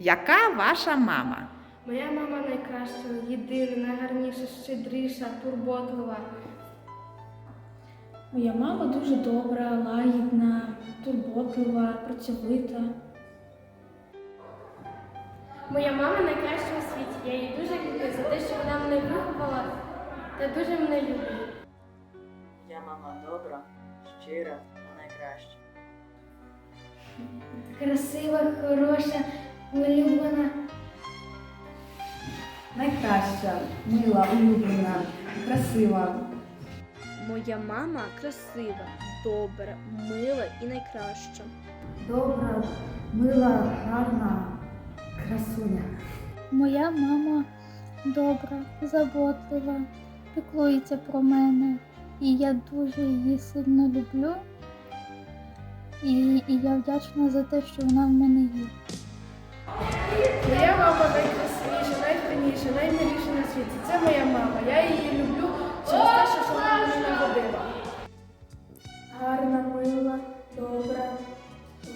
Яка ваша мама? Моя мама найкраща, єдина, найгарніша, щедріша, турботлива. Моя мама дуже добра, лагідна, турботлива, працьовита. Моя мама найкраща у світі. Я її дуже люблю за те, що вона мене виховала та дуже мене любить. Я мама добра, щира та найкраща. Красива, хороша, улюблена. Найкраща, мила, улюблена, красива. Моя мама красива, добра, мила і найкраща. Добра, мила, гарна, красуня. Моя мама добра, заботлива, піклується про мене. І я дуже її сильно люблю. І, і я вдячна за те, що вона в мене є. Моя мама найкрасивіша, найгарніша, наймиліша на світі. Це моя мама. Я її люблю через те, що вона мене народила. Гарна, мила, добра,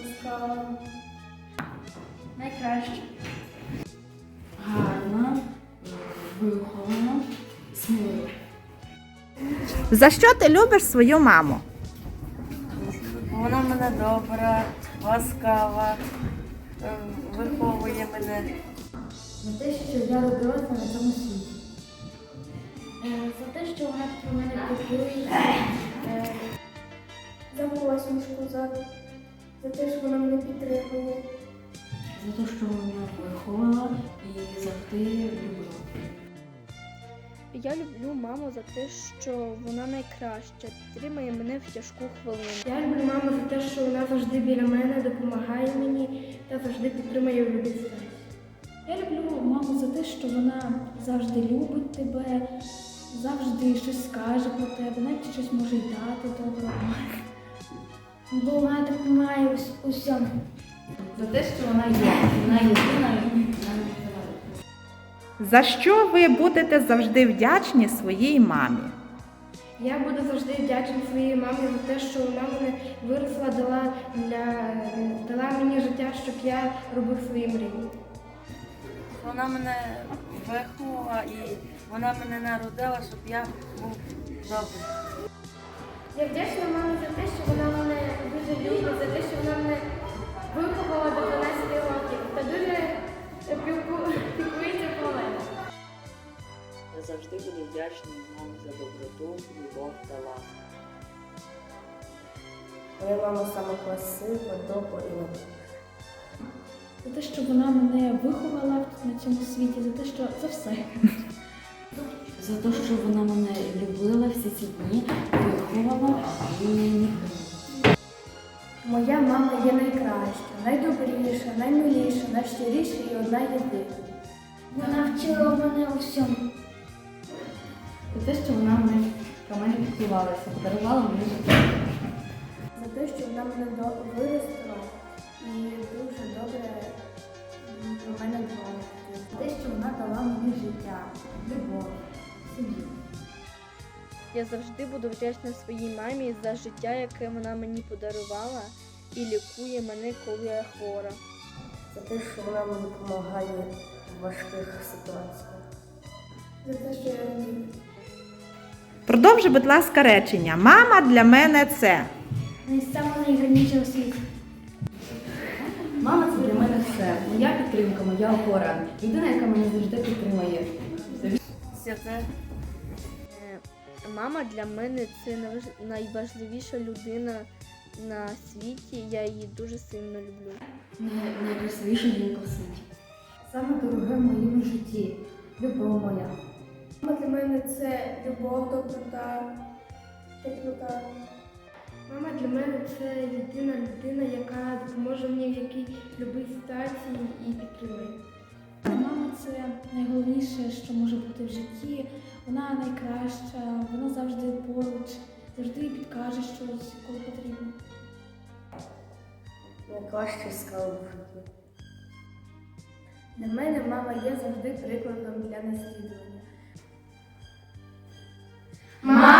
ласкава. Найкраще. Гарна, вихована, смілива. За що ти любиш свою маму? Вона в мене добра, ласкава, виховує мене. За те, що я родилася на цьому світі. Е, За те, що вона про мене піклується. Е, За посмішку, за, за те, що вона мене підтримує. За те, що вона виховала і завжди любила. Я люблю маму за те, що вона найкраща, підтримує мене в тяжку хвилину. Я люблю маму за те, що вона завжди біля мене допомагає мені та завжди підтримує в ситуації. Я люблю маму за те, що вона завжди любить тебе, завжди щось скаже про тебе, навіть щось може й дати доброго. Бо вона допомагає у всьому. За те, що вона є. Вона єдина За що ви будете завжди вдячні своїй мамі? Я буду завжди вдячна своїй мамі за те, що вона мене виросла, дала, для, дала мені життя, щоб я робив свої мрії. Вона мене виховала і вона мене народила, щоб я був добрий. Я вдячна мамі за те, що вона мене дуже любить, за те, що вона мене виховала до 12 років та дуже завжди буду вдячний мамі за доброту, любов та ласку. Моя мама сама красива, добра і За те, що вона мене виховала на цьому світі, за те, що за все. За те, що вона мене любила всі ці дні, виховала і не. Моя мама є найкраща, найдобріша, наймиліша, найщиріша і одна єдина. Вона вчила мене у всьому. За те, що вона мене про мене піклувалася, подарувала мені життя. За те, що вона мене до- виростила і дуже добре про мене дбала. За те, що вона дала мені життя, любов, сім'ю. Я завжди буду вдячна своїй мамі за життя, яке вона мені подарувала, і лікує мене, коли я хвора. За те, що вона мені допомагає в важких ситуаціях. За те, що я. Продовжи, будь ласка, речення. Мама для мене це. Саме найгарніше у світі. Мама це для мене все. Моя підтримка, моя опора. Людина, яка мене завжди підтримує. Святе Е, Мама для мене це найважливіша людина на світі. Я її дуже сильно люблю. Най- Найкрасивіша жінка в світі. Саме дороге в моєму житті. Любов моя. Мама для мене це любов, доброта, теплота. Мама для мене це єдина людина, яка допоможе мені в якій любій ситуації і підтримує. Мама це найголовніше, що може бути в житті. Вона найкраща, вона завжди поруч, завжди підкаже щось, коли потрібно. Найкраще скала в житті. Для мене мама є завжди прикладом для наслідування. Mom.